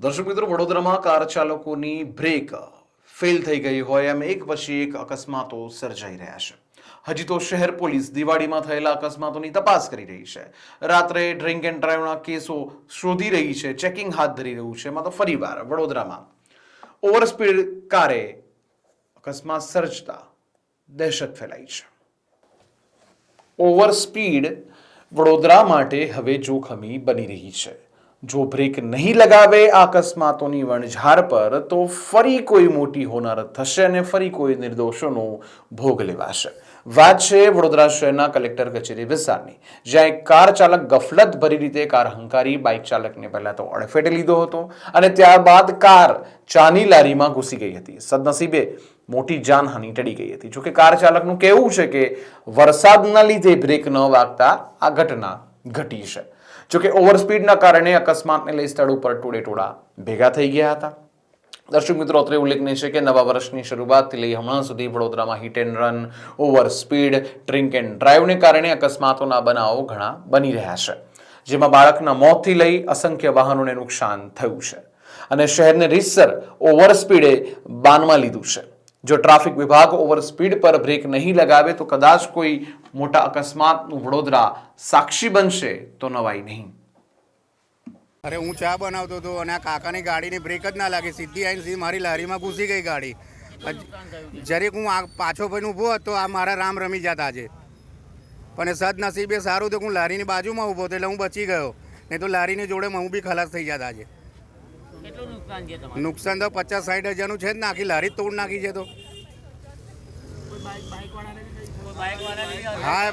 દર્શક મિત્રો વડોદરામાં કાર ચાલકોની બ્રેક ફેલ થઈ ગઈ હોય એમ એક પછી એક અકસ્માતો સર્જાઈ રહ્યા છે. હજી તો શહેર પોલીસ દિવાળીમાં થયેલા અકસ્માતોની તપાસ કરી રહી છે. રાત્રે ડ્રિંક એન્ડ ડ્રાઈવના કેસો શોધી રહી છે, ચેકિંગ હાથ ધરી રહ્યું છે. એમાં તો ફરીવાર વડોદરામાં ઓવરસ્પીડ કારે અકસ્માત સર્જતા દહેશત ફેલાઈ છે. ઓવર સ્પીડ વડોદરા માટે હવે જોખમી બની રહી છે. જો બ્રેક નહીં લગાવે આ અકસ્માતોની વણઝાર પર, તો ફરી કોઈ મોટી હોનારત થશે અને ફરી કોઈ નિર્દોષોનો ભોગ લેવાશે. વાત છે વડોદરા શહેરના કલેક્ટર કચેરી વિસ્તારની, જ્યાં એક કાર ચાલક ગફલત ભરી રીતે કાર હંકારી બાઇક ચાલકને પહેલા તો અડફેટે લીધો હતો અને ત્યારબાદ કાર ચાની લારીમાં ઘૂસી ગઈ હતી. સદનસીબે મોટી જાનહાનિ ટળી ગઈ હતી. જોકે કાર ચાલકનું કહેવું છે કે વરસાદના લીધે બ્રેક ન વાગતા આ ઘટના ઘટી છે. જોકે ઓવરસ્પીડના કારણે અકસ્માતને લઈ સ્થળ ઉપર ટોળેટોળા ભેગા થઈ ગયા હતા. દર્શક મિત્રો, અત્રે ઉલ્લેખનીય છે કે નવા વર્ષની શરૂઆતથી લઈ હમણાં સુધી વડોદરામાં hit and run over speed drink and ડ્રાઈવને કારણે અકસ્માતોના બનાવો ઘણા બની રહ્યા છે, જેમાં બાળકના મોતથી લઈ અસંખ્ય વાહનોને નુકસાન થયું છે અને શહેરને રીતસર ઓવર સ્પીડે બાનમાં લીધું છે. જો ટ્રાફિક વિભાગ ઓવર સ્પીડ પર બ્રેક નહીં લગાવે તો કદાચ કોઈ મોટા અકસ્માતનું વડોદરા સાક્ષી બનશે તો નવાઈ નહીં. અરે હું ચા બનાવતો હતો અને આ કાકાની ગાડીની બ્રેક જ ના લાગી. સીધી આવીને સીધી મારી લારીમાં ઘૂસી ગઈ ગાડી. જરીક હું આ પાછો ભાઈને ઊભો હતો, આ મારા રામ રમી જતા આજે. પણ સદનસીબે સારું તો હું લારીની બાજુમાં ઊભો હતો એટલે હું બચી ગયો. નહીં તો લારીની જોડે હું બી ખલાસ થઈ જતા આજે. કેટલું નુકસાન છે તમારું? નુકસાન તો પચાસ સાઠ હજારનું છે જ ને આખી લારી જ તોડ નાખી છે તો. હા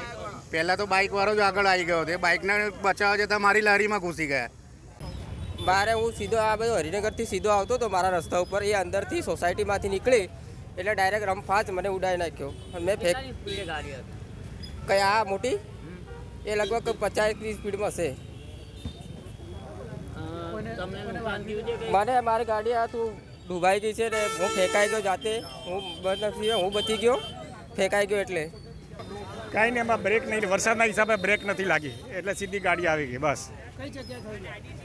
પહેલાં તો બાઇક વાળો જ આગળ આવી ગયો હતો. એ બાઇકને બચાવવા જતાં મારી લારીમાં ઘૂસી ગયા. મારે હું સીધો આ બધો હરિનગરથી સીધો આવતો હતો મારા રસ્તા ઉપર એ અંદરથી સોસાયટીમાંથી નીકળી એટલે ડાયરેક્ટ રમફાજ મને ઉડાવી નાખ્યો. અને મેં ફેંક કઈ આ મોટી? એ લગભગ પચાસ ત્રીસ સ્પીડમાં હશે મને મારી ગાડી આ તું ડૂબાઈ ગઈ છે ને હું ફેંકાઈ ગયો જાતે. હું બદનસીબે હું બચી ગયો. ફેંકાઈ ગયો એટલે. કાંઈ નહીં એમાં બ્રેક નહીં વરસાદના હિસાબે બ્રેક નથી લાગી. એટલે સીધી ગાડી આવી ગઈ બસ.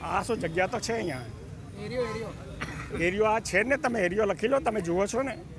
આ શું જગ્યા તો છે અહીંયા? એરિયો આ છે ને તમે એરિયો લખી લો તમે જુઓ છો ને.